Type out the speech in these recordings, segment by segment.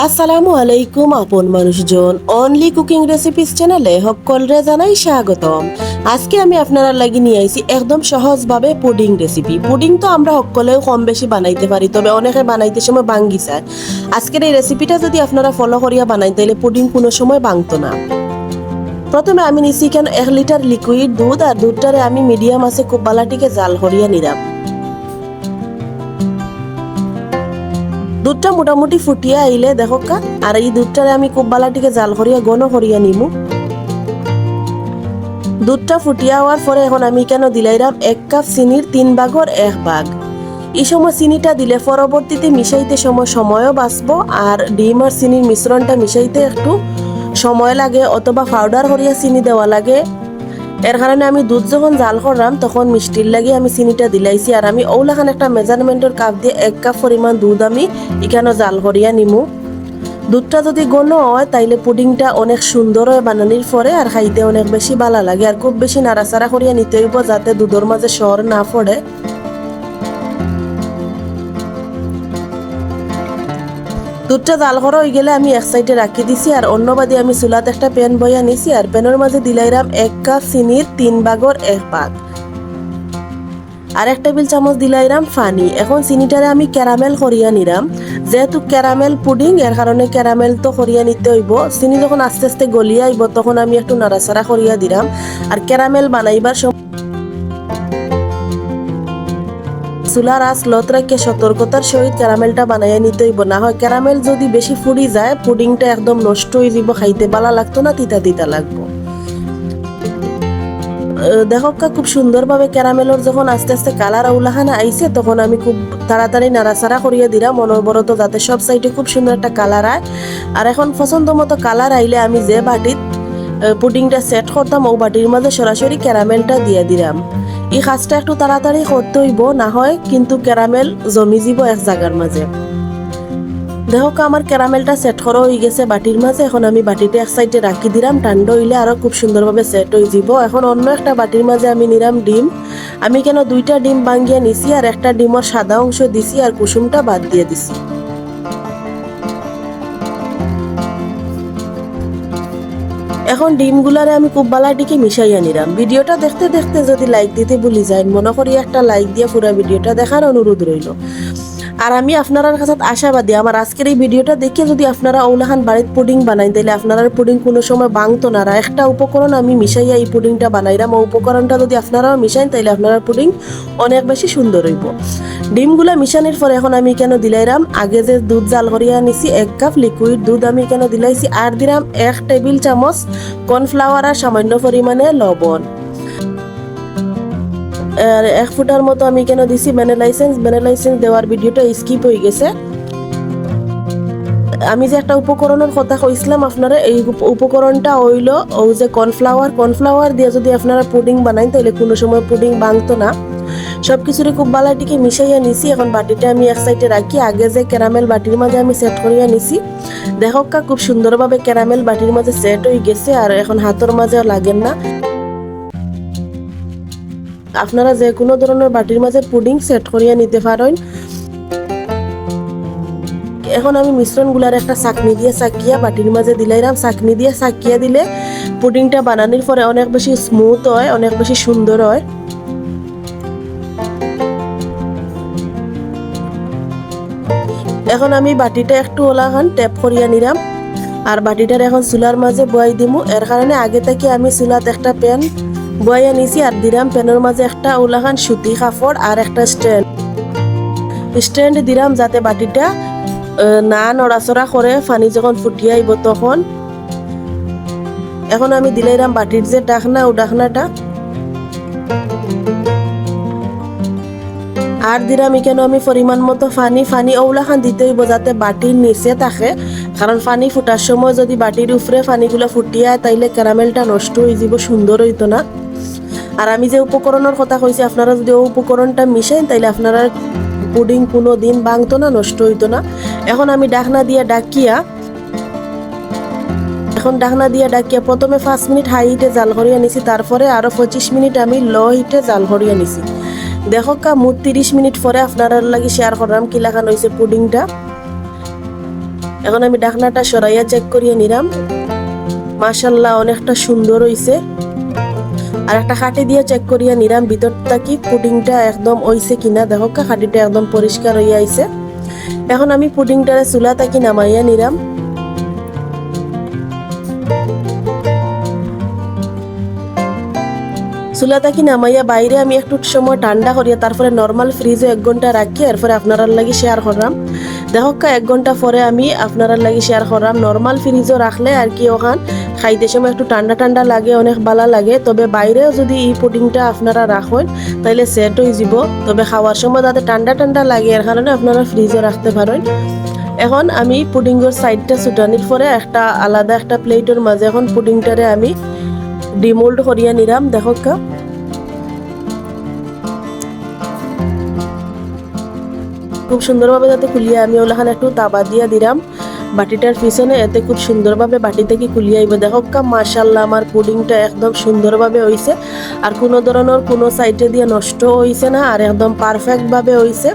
আসসালামু আলাইকুম, আপন মানুষজন। অনলি কুকিং রেসিপিস চ্যানেলে সকলরে জানাই স্বাগতম। আজকে আমি আপনারা লাগি নিয়ে আইছি একদম সহজভাবে পুডিং রেসিপি পুডিং তো আমরা সকলেও কম বেশি বানাইতে পারি, তবে অনেকে বানাইতে সময় বাঙ্গি যায়। আজকের এই রেসিপিটা যদি আপনারা ফলো করিয়া বানাই, তাহলে পুডিং কোনো সময় বাংতো না। প্রথমে আমি নিছি কেন এক লিটার লিকুইড দুধ, আর দুধটারে আমি মিডিয়াম আছে খুব বালাটিকে জাল করিয়া নিলাম। দুধটা মোটামুটি ফুটিয়ে আইলে দেখো কা। আর এই দুধটারে আমি খুব বালাটিকে জাল করিয়া ঘন করিয়া নিমু। দুধটা ফুটিয়া হওয়ার পরে এখন আমি কেন দিলাইরাম এক কাপ চিনির তিন ভাগর এক ভাগ। এই সময় চিনিটা দিলে পরবর্তীতে মিশাইতে সময় সময়ও বাঁচব আর ডিম আর চিনির মিশ্রণটা মিশাইতে একটু সময় লাগে, অথবা পাউডার করিয়া চিনি দেওয়া লাগে। এর কারণে আমি দুধ যখন জাল করলাম তখন মিষ্টির লাগে আমি চিনিটা দিলাইছি আর আমি ওলাখান একটা মেজারমেন্টের কাপ দিয়ে এক কাপ পরিমাণ দুধ আমি এখানে জাল করিয়া নিমু। দুধটা যদি গণ হয়, তাইলে পুডিংটা অনেক সুন্দর হয় বানানির পরে আর খাইতে অনেক বেশি ভালো লাগে আর খুব বেশি নাড়াচাড়া করিয়া নিতে হইব যাতে দুধের মাঝে সর না পড়ে দুধটা জাল করা হয়ে গেলে আমি এক সাইডে রাখি দিছি আর অন্য বাদে আমি চুলাতে একটা প্যান বইয়া নিছি আর প্যানের মাঝে দিলাইরাম এক কাপ চিনির তিন ভাগর এক ভাগ আর এক টেবিল চামচ দিলাইরাম ফানি। এখন চিনিটারে আমি ক্যারামেল করিয়া নিলাম যেহেতু ক্যারামেল পুডিং এর কারণে ক্যারামেল তো করিয়া নিতে হইব। চিনি যখন আস্তে আস্তে গলিয়া আইব তখন আমি একটু নাড়াচাড়া করিয়া দিলাম আর ক্যারামেল বানাইবার সময় চুলার আঁচ লত রাখিয়ে সতর্কতার সহিত ক্যারামেলটা বানাইয়া নিতে হইব না হয় ক্যারামেল যদি বেশি ফুড়ি যায়, পুডিংটা একদম নষ্ট হয়ে যাব, খাইতে ভালো লাগতো না, তিতা তিতা লাগবো। দেখো কা, খুব সুন্দরভাবে ক্যারামেলর যখন আস্তে আস্তে কালার আউলাখানা আইছে তখন আমি খুব তাড়াতাড়ি নাড়াচাড়া করিয়ে দিলাম অনবরত যাতে সব সাইডে খুব সুন্দর একটা কালার আয় আর এখন পছন্দ মতো কালার আইলে আমি যে বাটিত পুডিংটা সেট করতাম ও বাটির মাঝে সরাসরি ক্যারামেলটা দিয়ে দিলাম এই কাজটা একটু তাড়াতাড়ি করতে হইব, না হয় কিন্তু ক্যারামেল জমি যাব এক জায়গার মাঝে। দেখো আমার ক্যারামেলটা সেট করা হয়ে গেছে বাটির মাঝে, এখন আমি বাটিতে এক সাইডে রাখি দিলাম ঠান্ডা হইলে আরও খুব সুন্দরভাবে সেট হয়ে যাব। এখন অন্য একটা বাটির মাঝে আমি নিলাম ডিম। আমি কেন দুইটা ডিম ভাঙ্গিয়ে নিছি আর একটা ডিমের সাদা অংশ দিছি আর কুসুমটা বাদ দিয়ে দিছি? এখন ডিমগুলারে আমি খুব বালাটিকে মিশাইয়া নিলাম ভিডিওটা দেখতে দেখতে যদি লাইক দিতে ভুলি যায়, মনে করি একটা লাইক দিয়ে পুরো ভিডিওটা দেখার অনুরোধ রইল। আর আমি আপনার কাছে আশাবাদী, আমার আজকের এই ভিডিওটা দেখে যদি আপনারা ওলাহান বাড়ির পুডিং বানাই, তাহলে আপনারা পুডিং কোনো সময় বাংতো না। একটা উপকরণ আমি মিশাইয়া এই পুডিংটা বানাইলাম। ও উপকরণটা যদি আপনারাও মিশাইন, তাহলে আপনারা পুডিং অনেক বেশি সুন্দর হইব। ডিমগুলা মিশানোর পরে এখন আমি কেন দিলাইরাম আগে যে দুধ জাল করিয়া নিছি এক কাপ লিকুইড দুধ আমি কেন দিলাইছি? আর দিলাম এক টেবিল চামচ কর্নফ্লাওয়ার আর সামান্য পরিমাণে লবণ। আর এক ফুটার মতো আমি কেন দিছি? লাইসেন্স লাইসেন্স দেওয়ার ভিডিওটা স্কিপ হয়ে গেছে। আমি যে একটা উপকরণের কথা কইছিলাম আপনারা, এই উপকরণটা হইল ও যে কর্নফ্লাওয়ার কর্নফ্লাওয়ার দিয়ে যদি আপনারা পুডিং বানাইন তাহলে কোনো সময় পুডিং বাংতো না। সব কিছুরে খুব বালাটিকে মিশাইয়া নিছি। এখন বাটিটা আমি এক সাইডে রাখি। আগে যে ক্যারামেল বাটির মাঝে আমি সেট করিয়া নিছি। দেখক কা, খুব সুন্দরভাবে ক্যারামেল বাটির মাঝে সেট হয়ে গেছে। আর এখন হাতের মাঝে লাগেন না। আপনারা যে কোনো ধরনের বাটির মাঝে পুডিং সেট করিয়া নিতে পারেন। এখন আমি মিশ্রণগুলার একটা চাকনি দিয়ে চাকিয়া বাটির মাঝে দিলাইরাম চাকনি দিয়ে চাকিয়া দিলে পুডিংটা বানানোর পরে অনেক বেশি স্মুথ হয়, অনেক বেশি সুন্দর হয়। এখন আমি বাটিটা একটু ওলা ওলাখান ট্যাপ করিয়া নিলাম। আর বাটিটার এখন চুলার মাঝে বয়াই দিমু। এর কারণে আগে থেকে আমি চুলাত একটা প্যান বয়াইয়া নিছি আর দিলাম প্যানের মাঝে একটা ওলাখান সুতি কাপড় আর একটা স্ট্যান্ড স্ট্যান্ড দিলাম যাতে বাটিটা না নড়াচড়া করে পানি যখন ফুটিয়ে আইব তখন। এখন আমি দিলাইরাম বাটির যে ডাকনা ও ডাকনাটা আর দিলাম কেন আমি পরিমাণ মতো ফানি ফানি ওলাখান দিতে হইব যাতে বাটির নিচে থাকে। কারণ ফানি ফুটার সময় যদি বাটির উপরে ফানিগুলো ফুটিয়ে তাইলে ক্যারামেলটা নষ্ট হয়ে যাব সুন্দর হইতো না। আর আমি যে উপকরণের কথা কইছি আপনারা যদি ও উপকরণটা মিশাইন তাইলে আপনারা পুডিং কোনো দিন বাংতো না, নষ্ট হইতো না। এখন আমি ডাকনা দিয়ে ডাকিয়া এখন ডাকনা দিয়ে ডাকিয়া প্রথমে পাঁচ মিনিট হাই হিটে জাল করিয়া নিছি তারপরে আরও পঁচিশ মিনিট আমি লো হিটে জাল করিয়া নিছি দেখো কা মোট তিরিশ মিনিট পরে আপনার লাগি শেয়ার করলাম কি লাগানো হয়েছে পুডিংটা। এখন আমি ডাকনাটা সরাইয়া চেক করিয়ে নিলাম। মাশাল্লাহ অনেকটা সুন্দর হইছে। আর একটা খাটি দিয়ে চেক করিয়া নিলাম, ভিতরটা কি পুডিংটা একদম হইছে কিনা। দেখো খাটিটা একদম পরিষ্কার হইয়া আইছে। এখন আমি পুডিংটারে চুলা তাকি নামাইয়া নিলাম। চুলা তাকি নামাইয়া বাইরে আমি একটু সময় ঠান্ডা করিয়া, তারপরে নর্মাল ফ্রিজে এক ঘণ্টা রাখি এরপরে আপনার লাগি শেয়ার করলাম। দেখকা এক ঘণ্টা পরে আমি আপনার লাগি শেয়ার করলাম নর্মাল ফ্রিজও রাখলে আর কি ওখান খাইতে সময় একটু ঠান্ডা ঠান্ডা লাগে, অনেক ভালো লাগে। তবে বাইরেও যদি এই পুডিংটা আপনারা রাখেন তাহলে সেট হয়ে যাব তবে খাওয়ার সময় তাতে ঠান্ডা ঠান্ডা লাগে, এর কারণে আপনারা ফ্রিজে রাখতে পারেন। এখন আমি পুডিংয়ের সাইডটা ছুটানির পরে একটা আলাদা একটা প্লেটের মাঝে এখন পুডিংটারে আমি ডিমোল্ড করিয়া নিলাম। দেখো খুব সুন্দরভাবে যাতে খুলিয়ে আমি ওলাখানে একটু তাবা দিয়ে দিলাম বাটিটার পিছনে এতে খুব সুন্দরভাবে বাটি থেকে খুলিয়ে আইব। দেখো কা মাশাল্লাহ আমার পুডিংটা একদম সুন্দরভাবে হইছে। আর কোনো ধরনের কোনো সাইডে দিয়ে নষ্ট হইছে না, আর একদম পারফেক্টভাবে হইছে।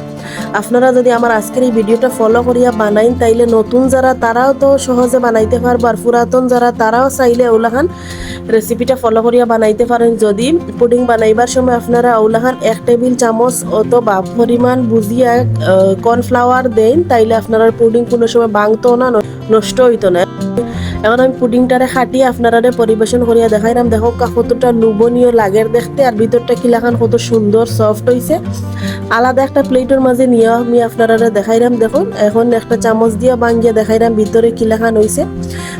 আপনারা যদি আমার আজকের এই ভিডিওটা ফলো করিয়া বানাইন, তাইলে নতুন যারা, তারাও তো সহজে বানাইতে পারব। আর পুরাতন যারা, তারাও চাইলে ওলাখান রেসিপিটা ফলো করিয়া বানাইতে পারেন। যদি পুডিং বানাইবার সময় আপনারা ওলাখান এক টেবিল চামচ অত অথবা পরিমাণ বুঝিয়া কর্নফ্লাওয়ার দেন, তাইলে আপনারা পুডিং কোনো সময় না ন- নষ্ট হইতো না। এখন আমি পুডিংটারে খাটিয়ে আপনারা পরিবেশন করিয়া দেখাইলাম দেখো কতটা লুবনীয় লাগের দেখতে আর ভিতরটা কিলাখান কত সুন্দর সফট হইছে আলাদা একটা প্লেটের মাঝে নিয়ে আমি আপনারা দেখাইলাম দেখুন এখন একটা চামচ দিয়া বাঙ্গিয়া দেখাইলাম ভিতরে কিলাখান হইছে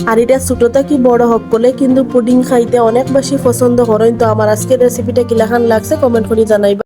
আর এটা ছোটটা কি বড় সকলে কিন্তু পুডিং খাইতে অনেক বেশি পছন্দ করেন তো আমার আজকের রেসিপিটা কিলাখান লাগছে কমেন্ট করে জানাইবা।